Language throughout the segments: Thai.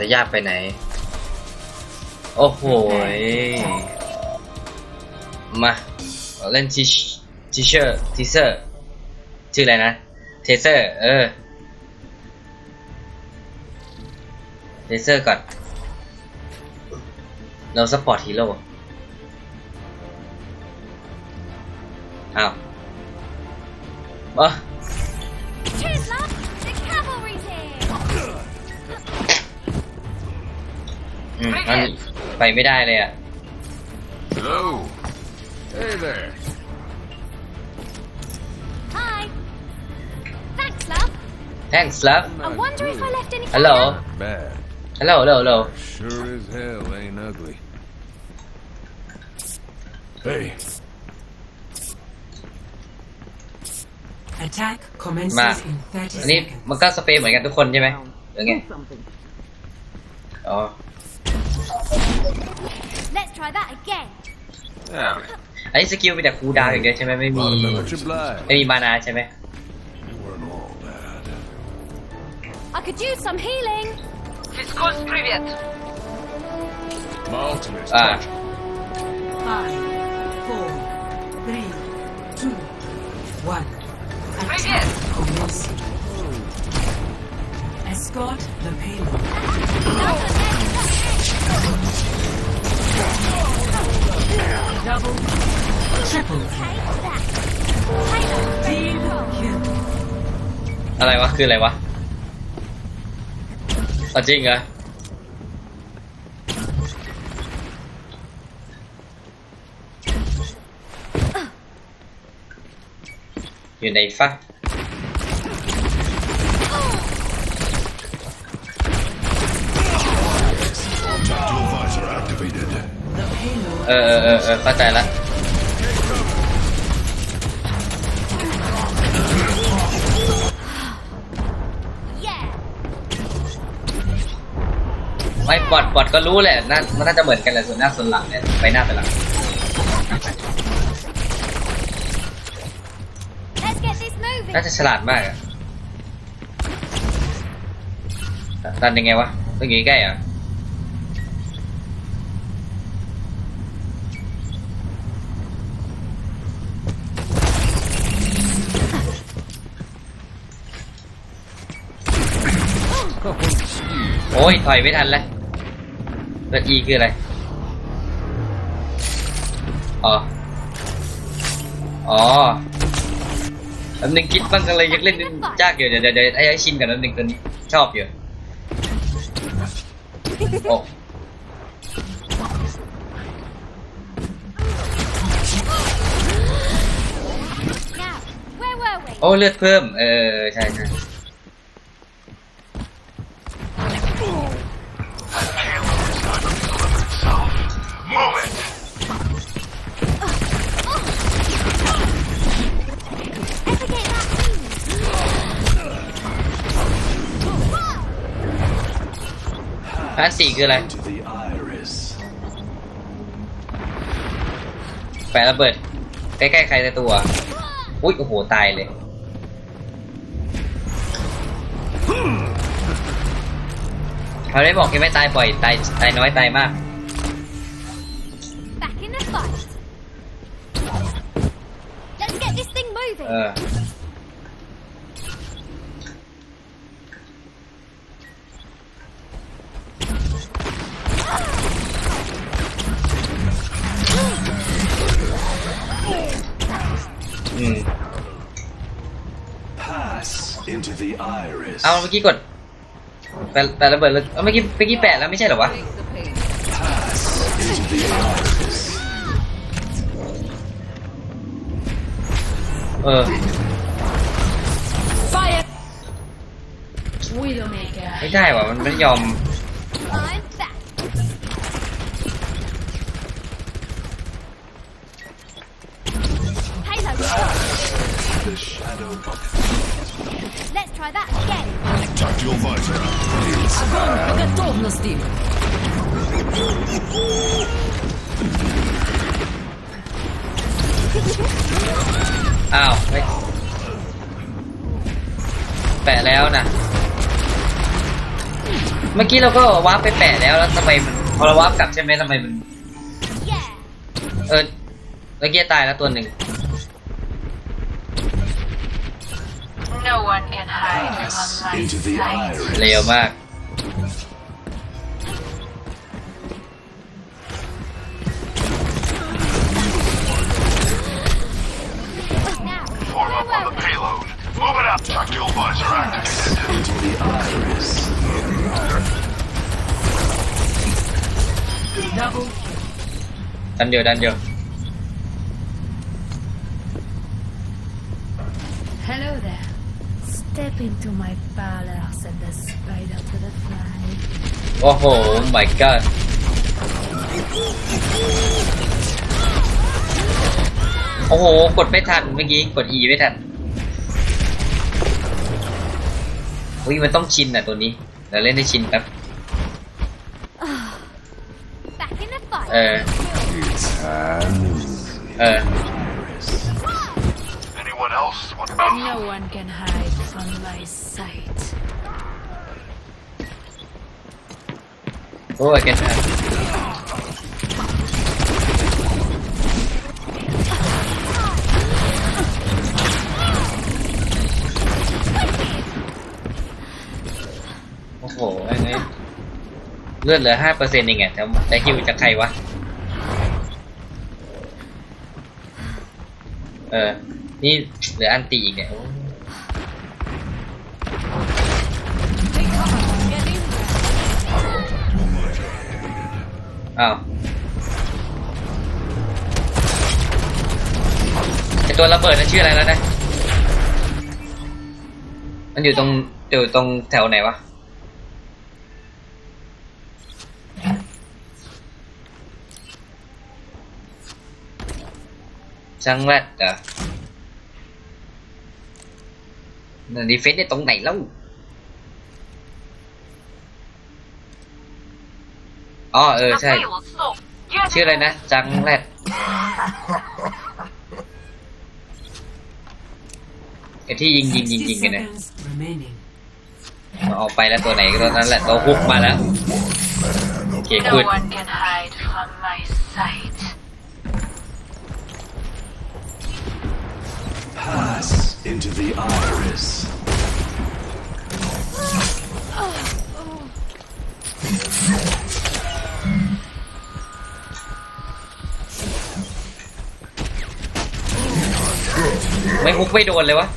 จะยากไปไหน โอ้โหยมาเล่นทีทีเชอร์ทีเซอร์ชื่ออะไรนะเทเซอร์เออเทเซอร์ก่อน เราสปอร์ตฮีโร่อ้าว ไปไม่ได้เลยอะ Hello. Hey there. Hi! Thanks, love. thanks love I wonder if I left any Hello Bad. hello hello hello Sure as hell ain't ugly. Hey, Attack commences Ma. in 30อันนี้ seconds. มันก็สเปรย์เหมือนกันทุกคนใช่ไหมหรือไง อ๋อ Let's try that again. now, อันนี้สกิลมีแต่คูลดาวน์อย่างเดียวใช่ไหมไม่มี much obliged. ไม่มีมานาใช่ไหม You weren't all bad. I could use some healing. My ultimate's อ่า touch. Five, four, three, two, one. Attack commencing. Escort the payload. อะไรวะ คืออะไรวะเอาจริงเหรออยู่ในฟักเออเออเออเออเข้าใจละ ไม่บอดบอดก็รู้แหละน่ามันน่าจะเหมือนกันแหละส่วนหน้าส่วนหลังเนี่ยไปหน้าไปหลัง Let's get this moving. น่าจะฉลาดมากอะตันยังไงวะต้องอยู่ใกล้ๆเหรอะโอ้ยถอยไม่ทันแล้ว เลือดอีคืออะไร อ๋อ อ๋ออันหนึ่งคิดบ้างกันเลยอยากเล่นยากอยู่เดี๋ยวเดี๋ยวเดี๋ยวให้ให้ชินกันอันหนึ่งตัวนี้ชอบอยู่โอ้ Now, where were we? โอ้เลือดเพิ่ม เออ ใช่ใช่ พาร์ทสี่คืออะไร To the iris. แปะระเบิด ใกล้ๆใครในตัว อุ้ยโอ้โห ตายเลย เขาได้บอกแค่ไม่ตายบ่อย ตายตายน้อยตายมาก Back in the fight. Let's get this thing moving. เอออื เอาเมื่อกี้กดแปะแปะระเบิดเลยเอาเมื่อกี้เมื่อกี้แปะแล้วไม่ใช่เหรอวะ Pass into the iris. เออ Fire! Widowmaker. ไม่ได้ว่ะมันไม่ยอม I'm back. Halo. The shadow of Let's try that again. tactical visor activated. Огонь по готовности! อ้าวเฮ้ยแปะแล้วนะ เมื่อกี้เราก็วาร์ปไปแปะแล้วแล้วทำไมมันพอเราวาร์ปกลับใช่ไหมทำไมมัน Yeah. เออเมื่อกี้ตายแล้วตัวหนึ่ง No one can hide from Pass my into the sight. เร็ว iris. มาก Now. Form up on the payload. Move it up. Tactical visor activated. Into the iris. Double ดันเดียวดันเดียว โอ้โห my god โอ้โห กดไม่ทันเมื่อกี้กด E ไม่ทันอุ้ยมันต้องชินอะตัวนี้เดี๋ยวเล่นให้ชินแป๊บ Back in the fight. เออ เออ Anyone else want No one can hide from my sight. โอ้ยแกทันโอ้โหไอ้นี่เลือดเหลือห้าเปอร์เซ็นต์เองไงแต่แต่ฮิวจากใครวะ เออ นี่เหลืออันตีอีกเนี่ย อ้อ้าวไอตัวระเบิดนั่นชื่ออะไรแล้วนะ มันอยู่ตรงอยู่ตรงแถวไหนวะจังแวดเหรอนั่นดีเฟนต์เนี่ยตรงไหนแล้ว อ๋อเออใช่ ชื่ออะไรนะ จังแรดไอที่ยิงยิงยิงยิง60กันเนี่ย seconds remaining. มันออกไปแล้วตัวไหนก็ตัวนั้นแหละตัวฮุกมาแล้วโอเค No คุด ไม่ฮุกไม่โดนเลยวะ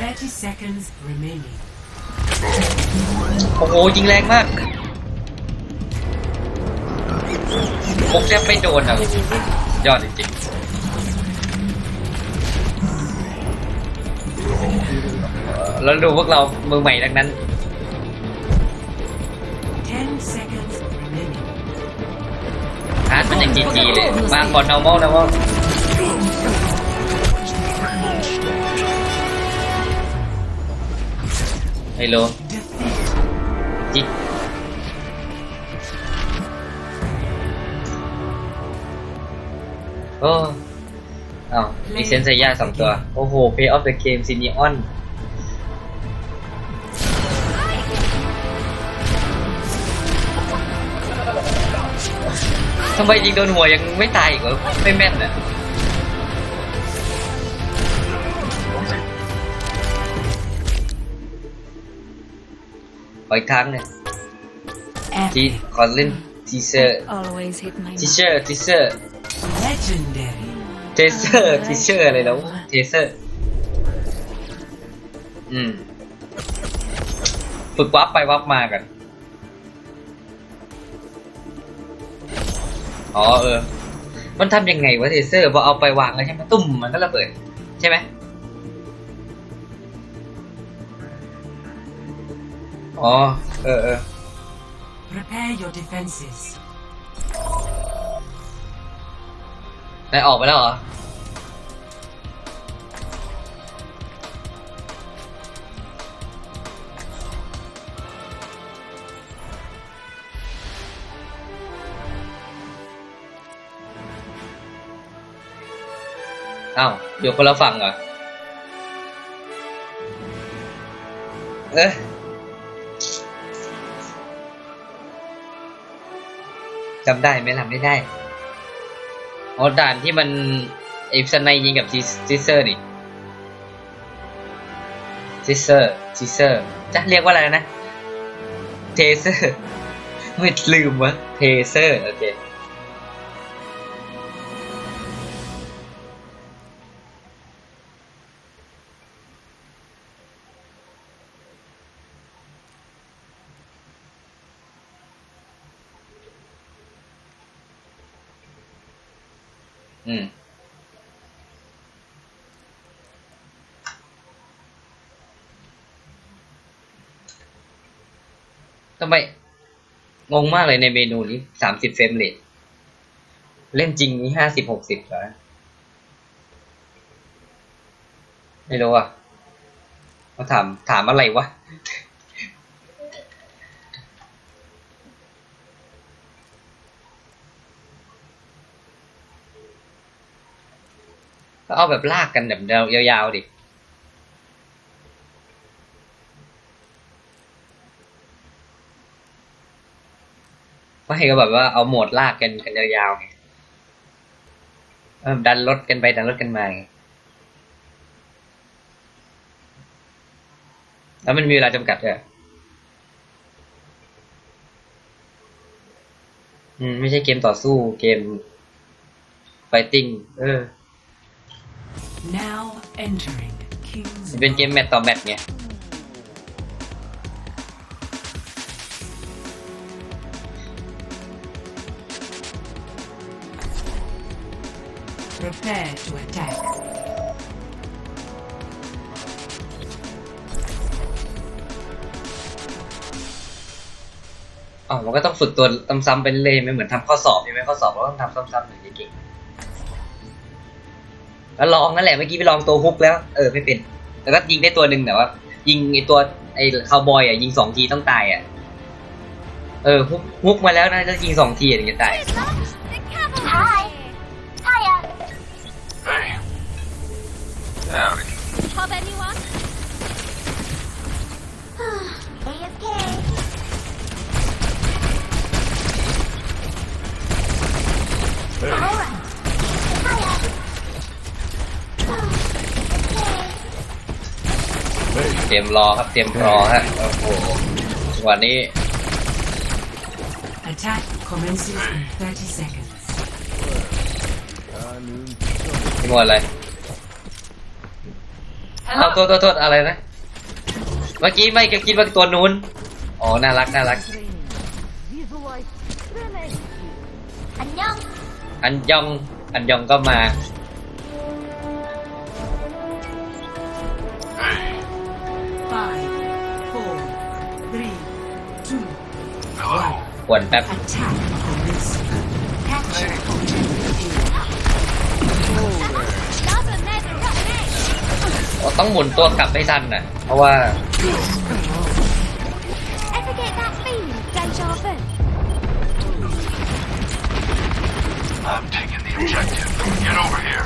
30 seconds remaining. โอ้โหยิงแรงมากฮุกแทบไม่โดนอะยอดจริงๆแล้วดูพวกเรามือใหม่ทั้งนั้น10 seconds remaining. ฮาร์ดมันอย่างจีจีเลยมาก่อน normal normal ไฮโลจิกโอ้อ้าวมีเซนเซย่าสองตัว โอ้โห Pay of the Game ซินิออนทำไมยิงโดนหัวยังไม่ตายอีกเหรอไม่แม่นอะ ขออีกครั้งเนี่ยที Epic. ขอเล่นทีเซอร์ Always hit my ทีเซอร์ทีเซอร์ Legendary. เทเซอร์ทีเซอร์อะไรแล้วเทเซอร์อืมฝึกวับไปวับมากันอ๋อเออ มันทำยังไงวะเทเซอร์พอเอาไปวางแล้วใช่ไหมตุ้มมันก็ระเบิด ใช่ไหม อ๋อ เออเออ Prepare your defenses. นายออกไปแล้วเหรอ อ้าวอยู่คนละฝั่งเหรอ เอ๊ะ จำได้ไหมล่ะไม่ได้อ๋อด่านที่มันไอ้สไนยิงกับซิเซอร์นี่ซิเซอร์ซิเซอร์จะเรียกว่าอะไรนะเทเซอร์ไม่ลืมวะเทเซอร์โอเค อืมทำไมงงมากเลยในเมนูนี้สามสิบเฟรมเรทเล่นจริงนี้ห้าสิบหกสิบเหรอไม่รู้อะเขาถามถามอะไรวะ ก็เอาแบบลากกันแบบยาวๆดิไม่ก็แบบว่าเอาโหมดลากกันกันยาวๆไงดันรถกันไปดันรถกันมาไงแล้วมันมีเวลาจำกัดด้วยอืมไม่ใช่เกมต่อสู้เกมไฟติ้ง เออ Now entering King's มันเป็นเกมแมตต์ต่อแมตต์ไง Prepare to attack. อ๋อมันก็ต้องฝึกตัวซ้ำๆไปเรื่อยๆไม่เหมือนทำข้อสอบใช่ไหมข้อสอบเราต้องทำซ้ำๆถึงจะเก่ง แล้วลองนั่นแหละเมื่อกี้ไปลองตัวฮุกแล้ว เออไม่เป็น แต่ก็ยิงได้ตัวหนึ่งแต่ว่า ยิงไอตัวไอคาวบอยอะยิงสองทีต้องตายอะ เออฮุกฮุกมาแล้วนะจะยิงสองทีถึงจะตาย Hi. Hiya. Hey. Howdy. เตรียมรอครับเตรียมรอฮะโอ้โหจังหวะนี้ Attack commences in 30 seconds. ที่หมดอะไรเอาโทษโทษโทษอะไรนะ เมื่อกี้ไม่ก็คิดว่าตัวนู้น อ๋อ น่ารัก น่ารัก안 녕. อันยอง อันยองก็มา Five, four, three, two, Hello. กวนแป๊บ attack commencing. Capture objective A. ต้องหมุนตัวกลับให้ทันน่ะเพราะว่า Ever get that feeling, deja vu? I'm taking the objective. Get over here.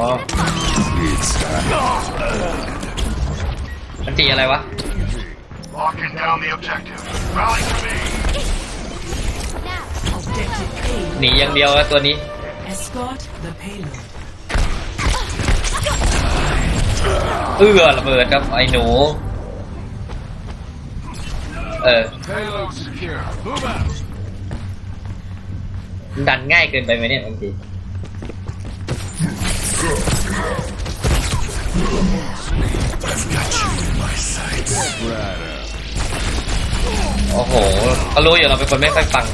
อ๋อมันตีอะไรวะ Locking down the objective. Rally to me. Now, Objective หนีอย่างเดียวแล้วตัวนี้ A. Escort the payload. เอื้อระเบิดครับไอ้หนู เออ Payload secure. Move out. ดันง่ายเกินไปไหมเนี่ยบางที I've got you in my sights. โอ้โหเขารู้อยู่เราเป็นคนไม่ค่อยฟัง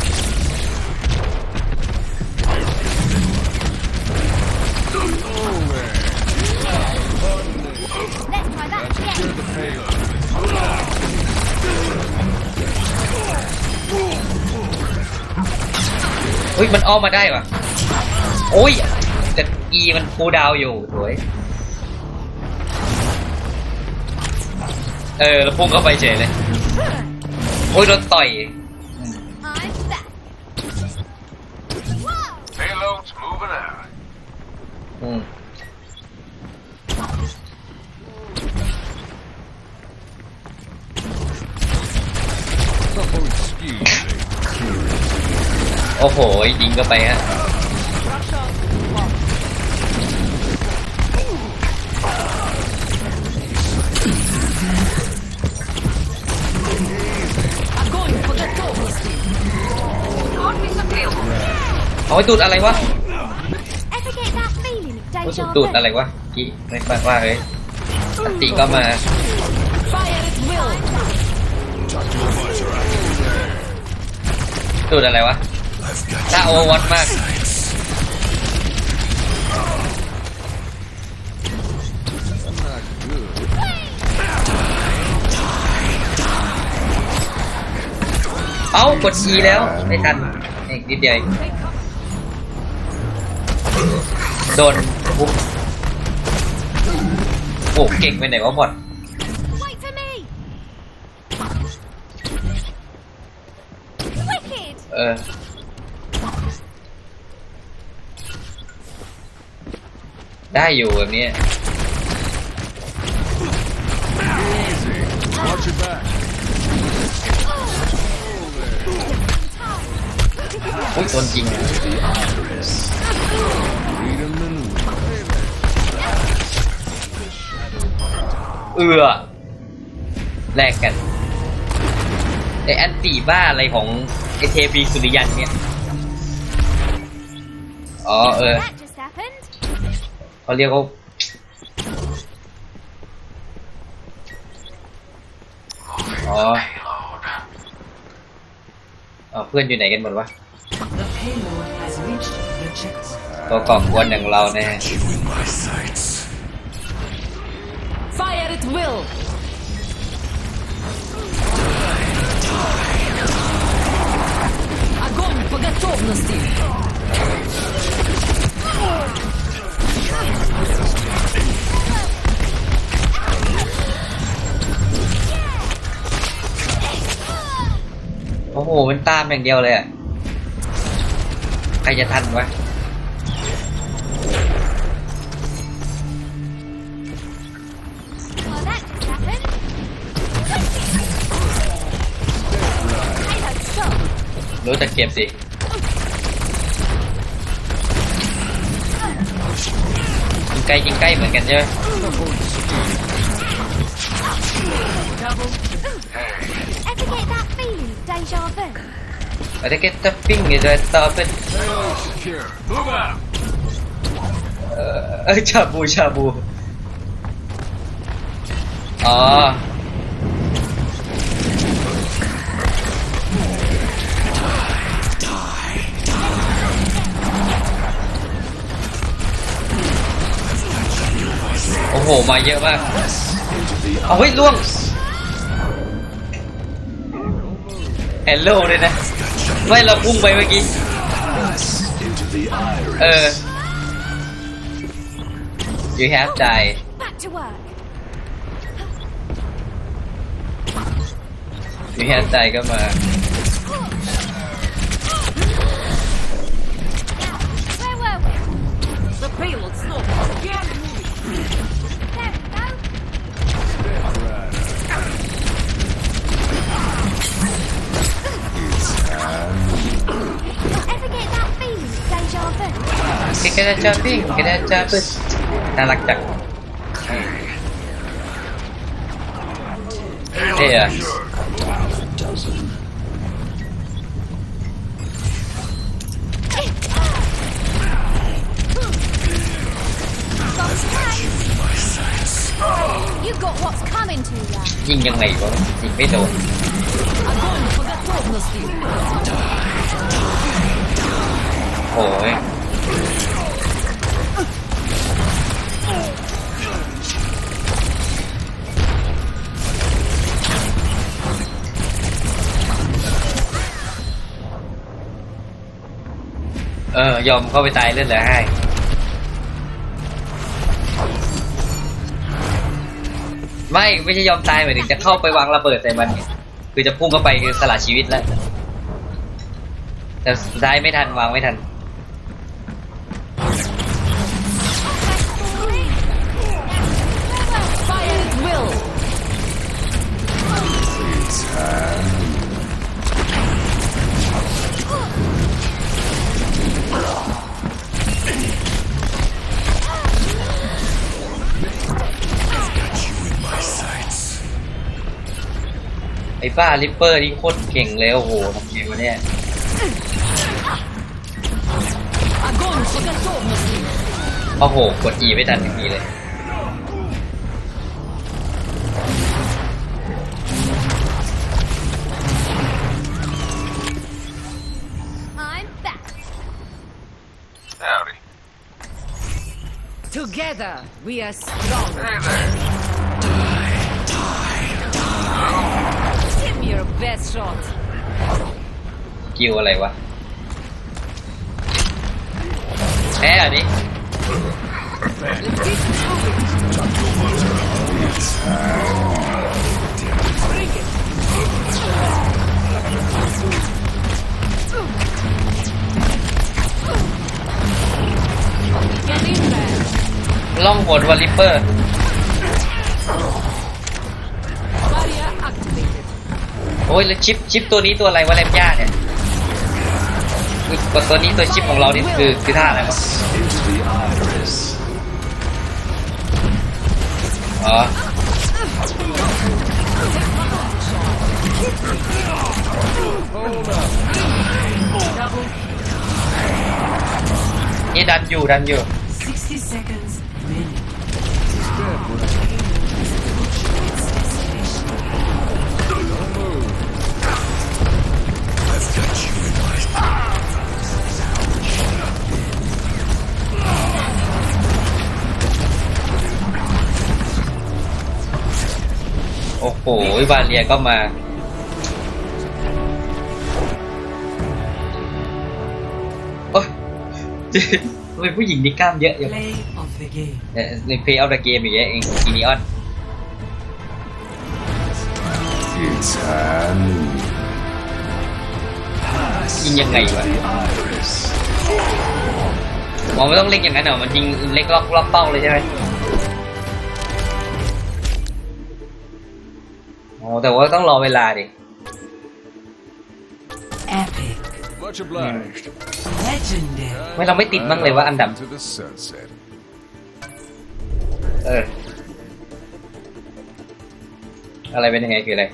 Let's อุ้ยมันอ้อมมาได้ปะโอ้ยแต่ E มันคูดาวอยู่สวย เออแล้วพุ่งเข้าไปเฉยเลยโอ้ยโดนต่อย I'm back. Payload's moving out. อืม Oh, excuse me. โอ้โหยิงก็ไปฮะ ไอ้ตูดอะไรวะ Ever get that feeling of โอ้ย deja ตูดอะไรวะกี่ไม่มากว่าเลยสติก็มา Fire at will. ตูดอะไรวะถ้าโอวัตมากเอ้ากด E แล้ว ไม่ทันอีกนิดเดียว โดนบุกโอ้เก่งไปไหนวะบอด Wait for me. Wicked. เออได้อยู่แบบนี้ Watch your back. อุ้ยโดนจริง เอือแลกกันไอแอนตีบ้าอะไรของไอเทปีสุริยันเนี่ยอ๋อเออ That just happened. เขาเรียกว่าอ๋อ Payload. เอาเพื่อนอยู่ไหนกันหมดวะ The payload has reached the checkpoint. ตัวก่อกวนอย่างเราแน่ Viewing my sights. Fire at will. Огонь по готовности! โอ้โห มันตามอย่างเดียวเลยอ่ะ ใครจะทันวะ รู้แต่เก็บสิ ยิงใกล้ยิงใกล้เหมือนกันใช่ไหม Ever get that feeling of deja vu? แต่ถ้าเก็ตจะปิ้งอยู่จะต่อเป็นเออชาบูชาบู อ๋อ โอ้โห มาเยอะมากเอาเฮ้ยล่วงเฮลโลเลยนะ ไม่เราพุ่งไปเมื่อกี้ Into the iris. เออ you have died Back to work. you have died ก็มา ระจาปิ้งกระจาปึ๊ดน่ารักจังเท่อะยิงยังไงวะยิงไม่โดนโอ้ย ยอมเข้าไปตายเลือดเหลือให้ไม่ไม่ใช่ยอมตายหมายถึงจะเข้าไปวางระเบิดใส่มันไงคือจะพุ่งเข้าไปคือสละชีวิตแล้วแต่สุดท้ายไม่ทันวางไม่ทัน ไอ้บ้าลิปเปอร์นี่โคตรเก่งเลยโอ้โหทำเกมวะเนี่ยโอ้โหกด E ไม่ทันทีเลยเ Together we are strong. Hey there. Your best shot. กิวอะไรวะแพ้อันนี้ล่องหนวอลลิเปอร์ โอ้ยแล้วชิปชิปตัวนี้ตัวอะไรวะแรมย่าเนี่ยอุ๊ยตัวตัวนี้ตัวชิปของเรานี่คือคือท่าอะไรวะ is the iris. อ๋อนี่ดันอยู่ดันอยู่ หบาเลียก็มา โอ้ยทำไมผู้หญิงนี่กล้ามเยอะอย่าง Play of the game. เอ่อในเพย์เอาเดอะเกมอย่างเงี้ยเองอีนิออน It's time. ยิงยังไงวะ Iris. มองไม่ต้องเล็กอย่างนั้นเหรอ มันยิงเล็กล็อกล็อกเป้าเลยใช่ไหม อ๋อแต่ว่าต้องรอเวลาดิ Epic. Much obliged. Legendary. ไม่เราไม่ติดบ้างเลยว่าอันดับ Into the sunset. เออ อะไรเป็นยังไงคืออะไร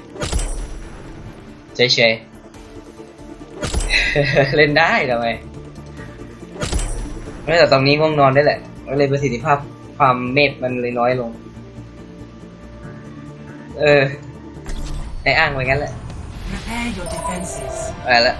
เฉยเฉยๆเล่นได้ทำไมไม่แต่ตอนนี้ง่วงนอนได้แหละก็เลยประสิทธิภาพความเมตมันเลยน้อยลง เออ ไอ้อ้างไว้งั้นแหละ Prepare your defenses. ไปละ